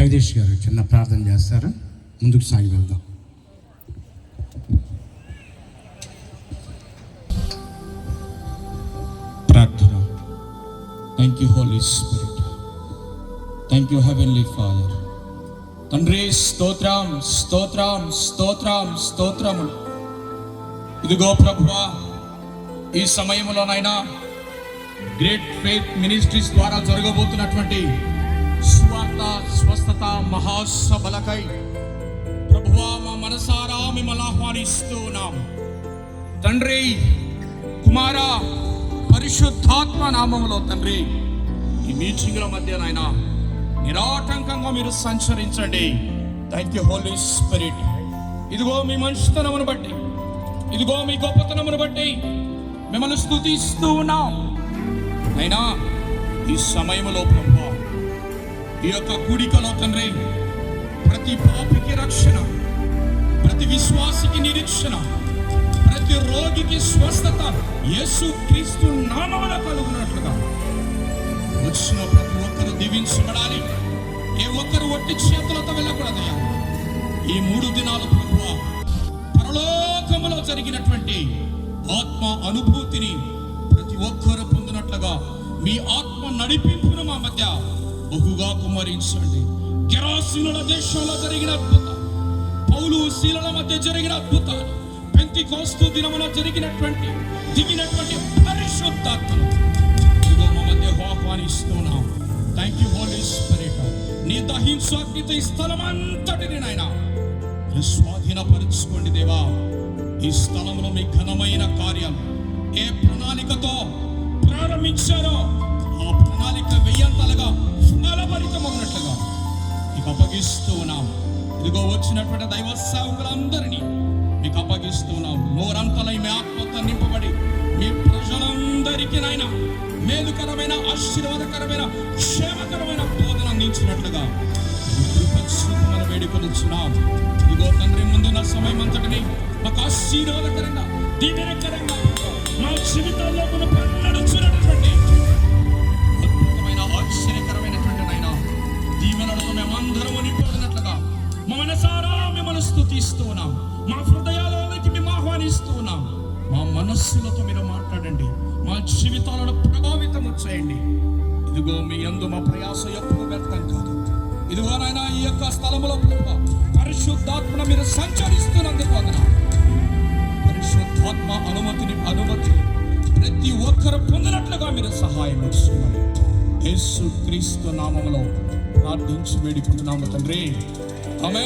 జగదీష్ గారు చిన్న ప్రార్థన చేస్తారు? ముందుకు సాగి వెళ్దాం ప్రార్థన. Thank you holy spirit thank you heavenly father తండ్రి స్తోత్రం స్తోత్రం స్తోత్రం స్తోత్రము ఇదిగో ప్రభువా ఈ సమయంలోనైనా గ్రేట్ ఫెయిత్ మినిస్ట్రీస్ ద్వారా జరగబోతున్నటువంటి స్వస్థత స్వస్థత మహాసభలకై ప్రభువా మా మనసారా మిమ్మల్ని ఆహ్వానిస్తూ ఉన్నాం తండ్రి కుమార పరిశుద్ధాత్మ నామములో తండ్రి ఈ మీటింగ్ల మధ్య నాయన నిరాటంకంగా మీరు సంచరించండి. థ్యాంక్ యూ హోలీ స్పిరిట్ ఇదిగో మీ మంచితనమును బట్టి ఇదిగో మీ గొప్పతనమును బట్టి మిమ్మల్ని స్థుతిస్తూ ఉన్నాం. అయినా ఈ సమయంలో ప్రభు ఈ యొక్క కూడికలో తండ్రి ప్రతి పాపికి రక్షణ ప్రతి విశ్వాసికి నిరీక్షణ ప్రతి రోగికి స్వస్థత యేసు క్రీస్తు నామమున కలుగునట్లుగా. వచ్చిన ప్రతి ఒక్కరు దీవించబడాలి. ఏ ఒక్కరు ఒట్టి చేతులతో వెళ్ళకూడదయ్యా. ఈ మూడు దినాలు ప్రభు పరలోకములో జరిగినటువంటి ఆత్మ అనుభూతిని ప్రతి ఒక్కరు పొందినట్లుగా మీ ఆత్మ నడిపి బహుగా కుమరించండి గెరాసీనుల దేశంలో జరిగిన అద్భుతాలు పౌలు శీలల మధ్య జరిగిన అద్భుతాలు. పెంతి కోస్తు దినమున జరిగినటువంటి దిగినటువంటి పరిశుద్ధాత్మను. ఇదిగో మా మధ్య ఆహ్వానిస్తున్నాం థ్యాంక్ యూ హోలీ స్పిరిట్ నీ దహింసాగ్నిత ఈ స్థలం అంతటిని నాయన స్వాధీనపరుచుకోండి దేవా. ఈ స్థలంలో మీ ఘనమైన కార్యం ఏ ప్రణాళికతో ప్రారంభించారో ఆ ప్రణాళిక వెయ్యంతలుగా మీకు అప్పగిస్తూ ఉన్నాం. ఇదిగో వచ్చినటువంటి దైవ సేవకులందరినీ మీకు అప్పగిస్తూ ఉన్నాం. నోరంతలై మీ ఆత్మతో నింపబడి మీ ప్రజలందరికీ నాయన మేలుకరమైన ఆశీర్వాదకరమైన క్షేమకరమైన బోధన అందించినట్లుగా మన వేడుకొనిచ్చున్నాం ఇదిగో తండ్రి ముందున్న సమయం అంతటిని మాకు ఆశీర్వాదకరంగా దీవెనకరంగా దీవెనలతో మేమందరం మా మనసారా మిమ్మల్ని స్తుతిస్తూ ఉన్నాం. మా హృదయాలలోకి మేము ఆహ్వానిస్తూ ఉన్నాం. మా మనస్సులతో మీరు మాట్లాడండి. మా జీవితాలను ప్రభావితం చేయండి. ఇదిగో మీ యందు మా ప్రయాస ఎప్పుడు వ్యర్థం కాదు. ఇదిగో నాయన ఈ యొక్క స్థలంలో పరిశుద్ధాత్మను మీరు సంచరిస్తున్నందుకు వందనాలు. పరిశుద్ధాత్మ అనుమతిని అనుమతి ప్రతి ఒక్కరు పొందినట్లుగా మీరు సహాయం చేస్తున్నారు యేసు క్రీస్తు నామంలో ప్రార్థించి వేడుకుంటున్నాము తండ్రి. ఆమె